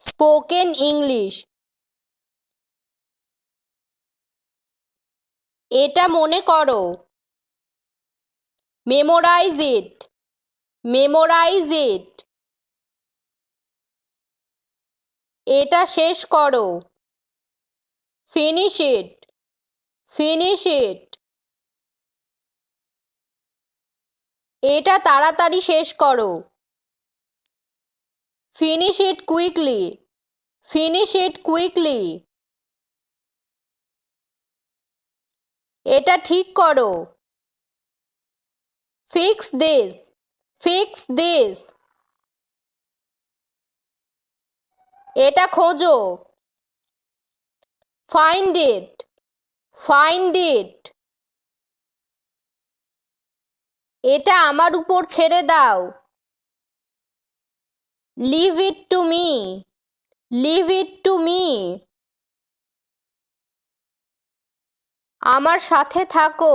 Spoken English. এটা মনে করো। মেমোরাইজ ইট মেমোরাইজ ইট এটা শেষ করো। ফিনিশ ইট ফিনিশ ইট এটা তাড়াতাড়ি শেষ করো। Finish it quickly finish it quickly এটা ঠিক করো। ফিক্স দিস ফিক্স দিস এটা খোঁজো। ফাইন্ড ইট ফাইন্ড ইট এটা আমার উপর ছেড়ে দাও। Leave it to me leave it to me আমার সাথে থাকো।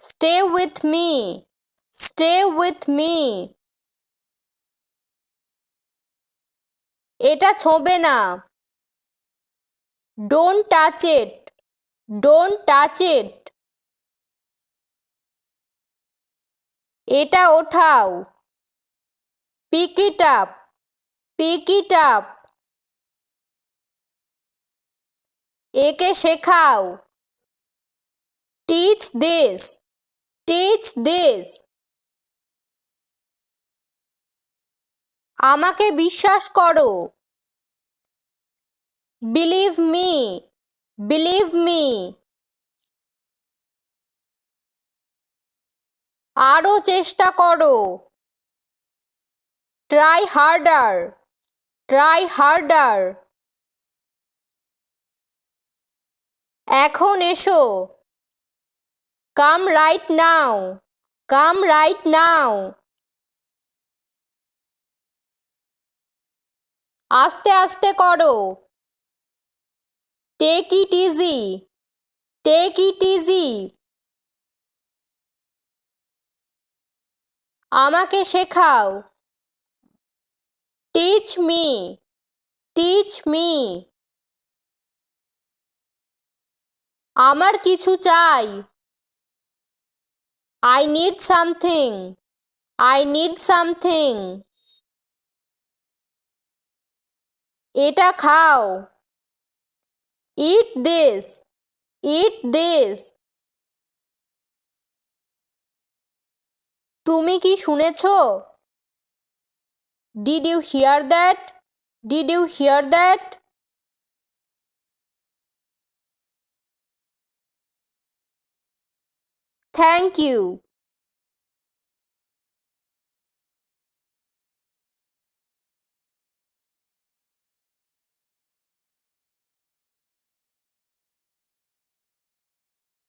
Stay with me stay with me এটা ছোঁবে না। Don't touch it don't touch it এটা ওঠাও। Pick it up pick it up একে শেখাও। টিচ দিস টিচ দিস আমাকে বিশ্বাস করো। বিলিভ মি বিলিভ মি আরও চেষ্টা করো। ট্রাই হার্ডার ট্রাই হার্ডার এখন এসো। কাম রাইট নাও কাম রাইট নাও আস্তে আস্তে করো। Take it easy take it easy আমাকে শেখাও। টিচ মি টিচ মি আমার কিছু চাই। I need something I need something এটা খাও। ইট দিস ইট দিস তুমি কি শুনেছ? Did you hear that? Did you hear that? Thank you.